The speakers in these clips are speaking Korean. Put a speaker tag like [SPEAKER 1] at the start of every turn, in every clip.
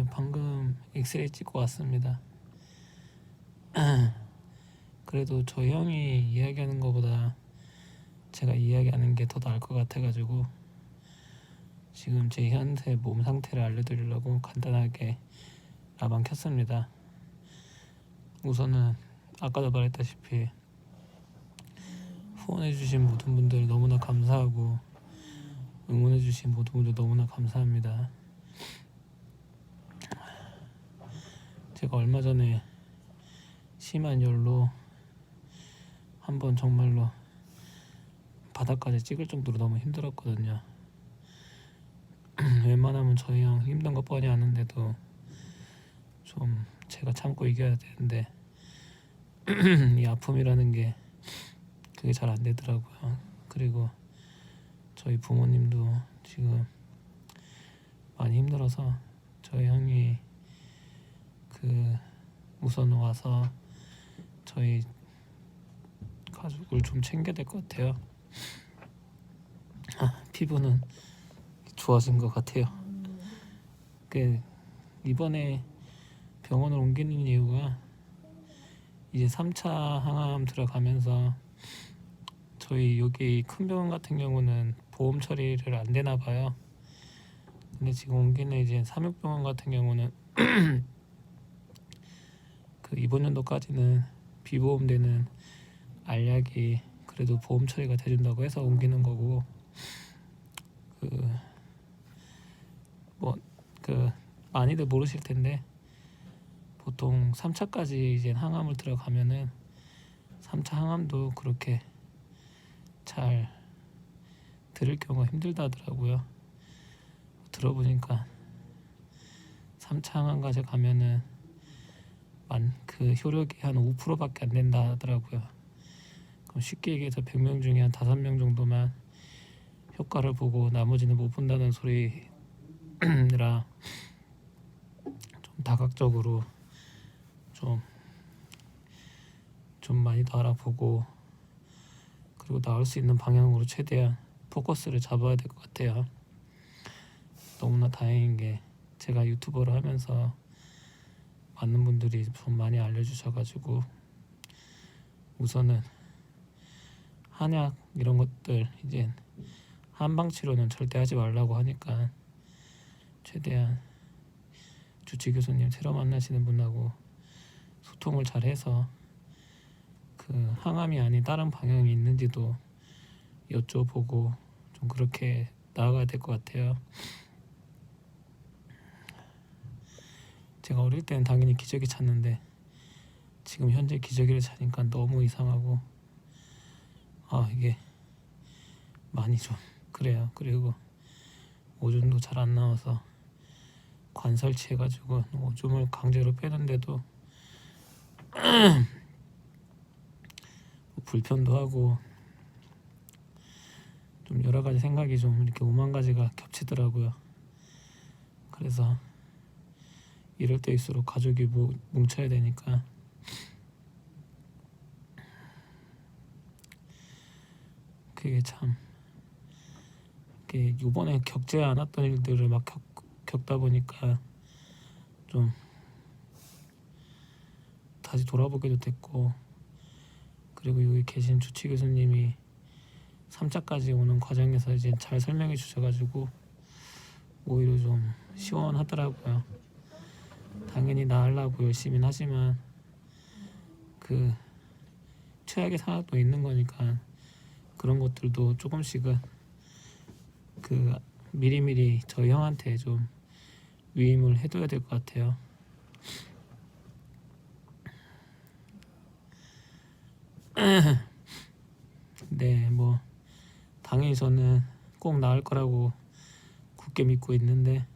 [SPEAKER 1] 예, 방금 엑스레이 찍고 왔습니다. 그래도 저 형이 이야기하는 것보다 제가 이야기하는 게 더 나을 것 같아가지고 지금 제 현재 몸 상태를 알려드리려고 간단하게 라방 켰습니다. 우선은 아까도 말했다시피 후원해주신 모든 분들 너무나 감사하고 응원해주신 모든 분들 너무나 감사합니다. 제가 얼마 전에 심한 열로 한번 정말로 바닥까지 찍을 정도로 너무 힘들었거든요. 웬만하면 저희 형 힘든 거 뻔히 아는데도 좀 제가 참고 이겨야 되는데 이 아픔이라는 게 그게 잘 안 되더라고요. 그리고 저희 부모님도 지금 많이 힘들어서 저희 형이 그 와서 저희 가족을 좀 챙겨야 될 것 같아요. 아, 피부는 좋아진 것 같아요. 그 이번에 병원을 옮기는 이유가 이제 3차 항암 들어가면서 저희 여기 큰 병원 같은 경우는 보험 처리를 안 되나 봐요. 근데 지금 옮기는 이제 삼육병원 같은 경우는 그 이번 연도까지는 비보험되는 알약이 그래도 보험 처리가 돼준다고 해서 옮기는 거고 그 뭐 그 많이들 모르실 텐데 보통 3차까지 이제 항암을 들어가면은 3차 항암도 그렇게 잘 들을 경우가 힘들다 하더라고요. 들어보니까 3차 항암까지 가면은 만 그 효력이 한 5%밖에 안 된다 하더라고요. 그럼 쉽게 얘기해서 100명 중에 한 5명 정도만 효과를 보고 나머지는 못 본다는 소리라 좀 다각적으로 좀, 좀 많이 더 알아보고 그리고 나올 수 있는 방향으로 최대한 포커스를 잡아야 될 것 같아요. 너무나 다행인 게 제가 유튜버를 하면서 많은 분들이 좀 많이 알려주셔가지고 우선은 한약 이런 것들 이제 한방 치료는 절대 하지 말라고 하니까 최대한 주치 교수님 새로 만나시는 분하고 소통을 잘 해서 그 항암이 아닌 다른 방향이 있는지도 여쭤보고 좀 그렇게 나아가야 될 것 같아요. 제가 어릴 때는 당연히 기저귀 찾는데 지금 현재 기저귀를 차니까 너무 이상하고 아 이게 많이 좀 그래요. 그리고 오줌도 잘 안 나와서 관 설치 해가지고 오줌을 강제로 빼는데도 불편도 하고 좀 여러 가지 생각이 좀 이렇게 오만 가지가 겹치더라고요. 그래서 이럴 때일수록 가족이 뭐 뭉쳐야 되니까 그게 참 이게 이번에 겪지 않았던 일들을 막 겪, 겪다 보니까 좀 다시 돌아보게도 됐고 그리고 여기 계신 주치 교수님이 3차까지 오는 과정에서 이제 잘 설명해 주셔가지고 오히려 좀 시원하더라고요. 당연히 나으려고 열심히 하지만 그 최악의 상황도 있는 거니까 그런 것들도 조금씩은 그 미리미리 저희 형한테 좀 위임을 해둬야 될 것 같아요. 네, 뭐 당연히 저는 꼭 나을 거라고 굳게 믿고 있는데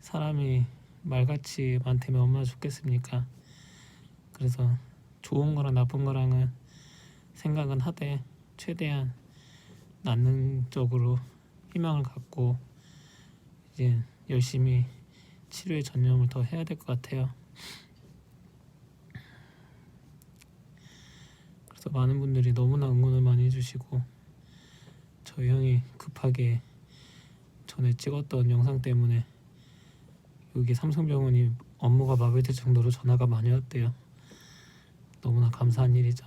[SPEAKER 1] 사람이 말같이 많다면 얼마나 좋겠습니까? 그래서 좋은 거랑 나쁜 거랑은 생각은 하되 최대한 낫는 쪽으로 희망을 갖고 이제 열심히 치료에 전념을 더 해야 될 것 같아요. 그래서 많은 분들이 너무나 응원을 많이 해주시고 저희 형이 급하게 전에 찍었던 영상 때문에 여기 삼성병원이 업무가 마비될 정도로 전화가 많이 왔대요. 너무나 감사한 일이죠.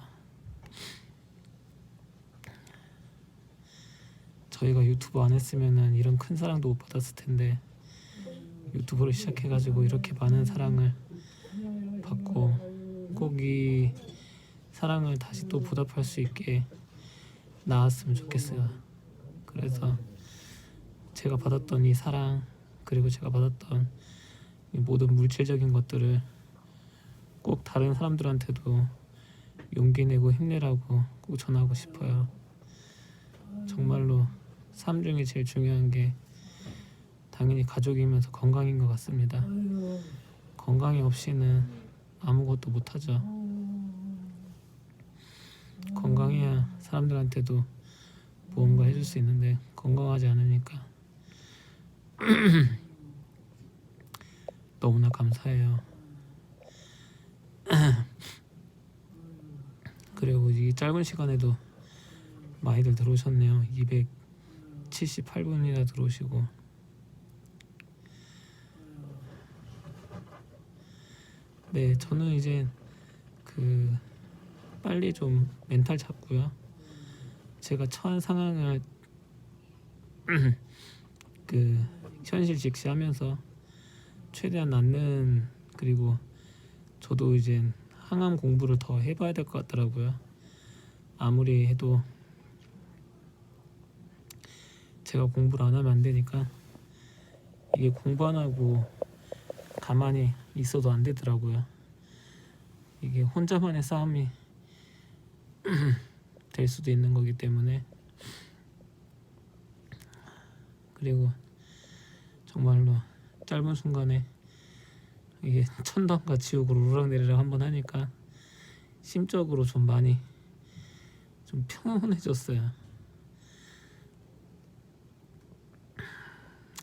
[SPEAKER 1] 저희가 유튜브 안 했으면은 이런 큰 사랑도 못 받았을 텐데 유튜브를 시작해가지고 이렇게 많은 사랑을 받고 꼭 이 사랑을 다시 또 보답할 수 있게 나았으면 좋겠어요. 그래서 제가 받았던 이 사랑 그리고 제가 받았던 이 모든 물질적인 것들을 꼭 다른 사람들한테도 용기 내고 힘내라고 꼭 전하고 싶어요. 정말로 삶 중에 제일 중요한 게 당연히 가족이면서 건강인 것 같습니다. 건강이 없이는 아무것도 못하죠. 건강해야 사람들한테도 무언가 해줄 수 있는데 건강하지 않으니까 너무나 감사해요. 그리고 이 짧은 시간에도 많이들 들어오셨네요. 278분이나 들어오시고 네 저는 이제 그 빨리 좀 멘탈 잡고요. 제가 처한 상황을 그 현실 직시하면서 최대한 낫는 그리고 저도 이제 항암 공부를 더 해봐야 될 것 같더라고요. 아무리 해도 제가 공부를 안 하면 안 되니까 이게 공부 안 하고 가만히 있어도 안 되더라고요. 이게 혼자만의 싸움이 될 수도 있는 거기 때문에 그리고 정말로 짧은 순간에 이게 천당과 지옥으로 오르락내리락 한번 하니까 심적으로 좀 많이 좀 평온해졌어요.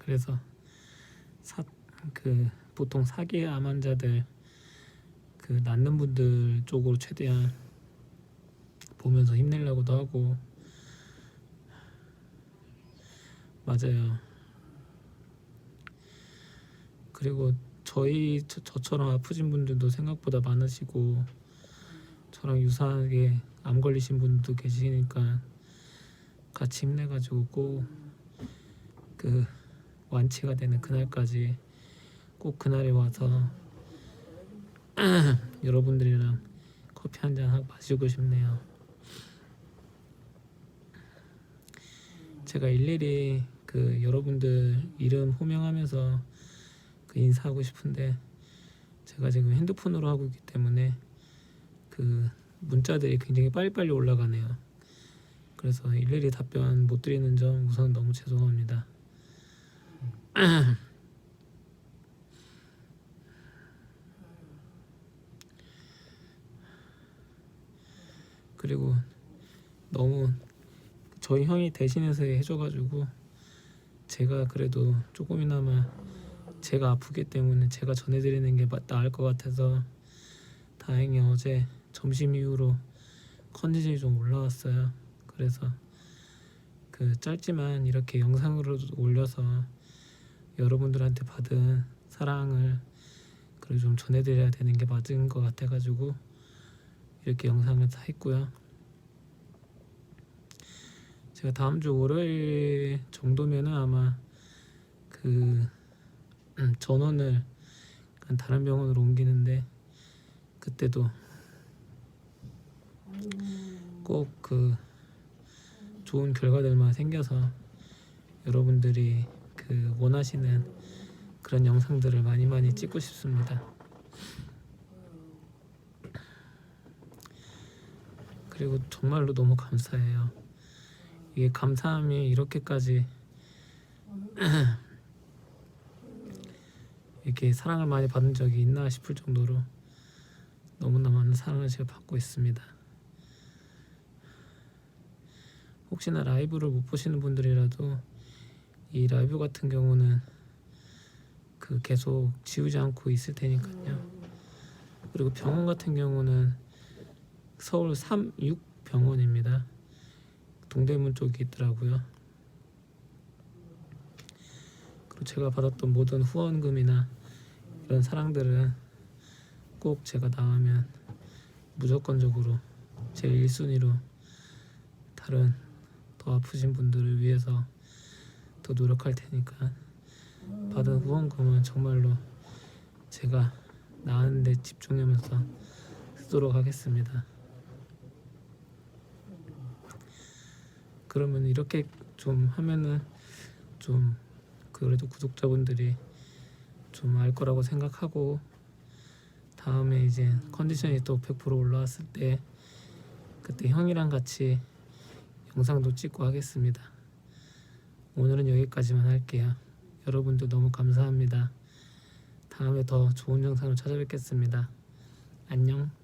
[SPEAKER 1] 그래서 사, 그 보통 사기 암 환자들 그 낫는 분들 쪽으로 최대한 보면서 힘내려고도 하고 맞아요. 그리고 저희 저, 저처럼 아프신 분들도 생각보다 많으시고 저랑 유사하게 암 걸리신 분도 계시니까 같이 힘내가지고 꼭 그 완치가 되는 그날까지 꼭 그날에 와서 여러분들이랑 커피 한 잔 마시고 싶네요. 제가 일일이 그 여러분들 이름 호명하면서 그 인사하고 싶은데 제가 지금 핸드폰으로 하고 있기 때문에 그 문자들이 굉장히 빨리빨리 올라가네요. 그래서 일일이 답변 못 드리는 점 우선 너무 죄송합니다. 그리고 너무 저희 형이 대신해서 해줘가지고 제가 그래도 조금이나마 제가 아프기 때문에 제가 전해드리는 게 맞- 나을 것 같아서 다행히 어제 점심 이후로 컨디션이 좀 올라왔어요. 그래서 그 짧지만 이렇게 영상으로 올려서 여러분들한테 받은 사랑을 그리고 좀 전해드려야 되는 게 맞은 것 같아가지고 이렇게 영상을 다 했고요. 제가 다음 주 월요일 정도면은 아마 그 음, 전원을 약간 다른 병원으로 옮기는데 그때도 꼭 그 좋은 결과들만 생겨서 여러분들이 그 원하시는 그런 영상들을 많이 많이 찍고 싶습니다. 그리고 정말로 너무 감사해요. 이게 감사함이 이렇게까지 이렇게 사랑을 많이 받은 적이 있나 싶을 정도로 너무나 많은 사랑을 제가 받고 있습니다. 혹시나 라이브를 못 보시는 분들이라도 이 라이브 같은 경우는 그 계속 지우지 않고 있을 테니까요. 그리고 병원 같은 경우는 서울 36 병원입니다. 동대문 쪽에 있더라고요. 그리고 제가 받았던 모든 후원금이나 그런 사랑들은 꼭 제가 나가면 무조건적으로 제일 1순위로 다른 더 아프신 분들을 위해서 더 노력할 테니까 받은 후원금은 정말로 제가 나았는데 집중하면서 쓰도록 하겠습니다. 그러면 이렇게 좀 하면은 좀 그래도 구독자분들이 좀 알 거라고 생각하고 다음에 이제 컨디션이 또 100% 올라왔을 때 그때 형이랑 같이 영상도 찍고 하겠습니다. 오늘은 여기까지만 할게요. 여러분들 너무 감사합니다. 다음에 더 좋은 영상으로 찾아뵙겠습니다. 안녕.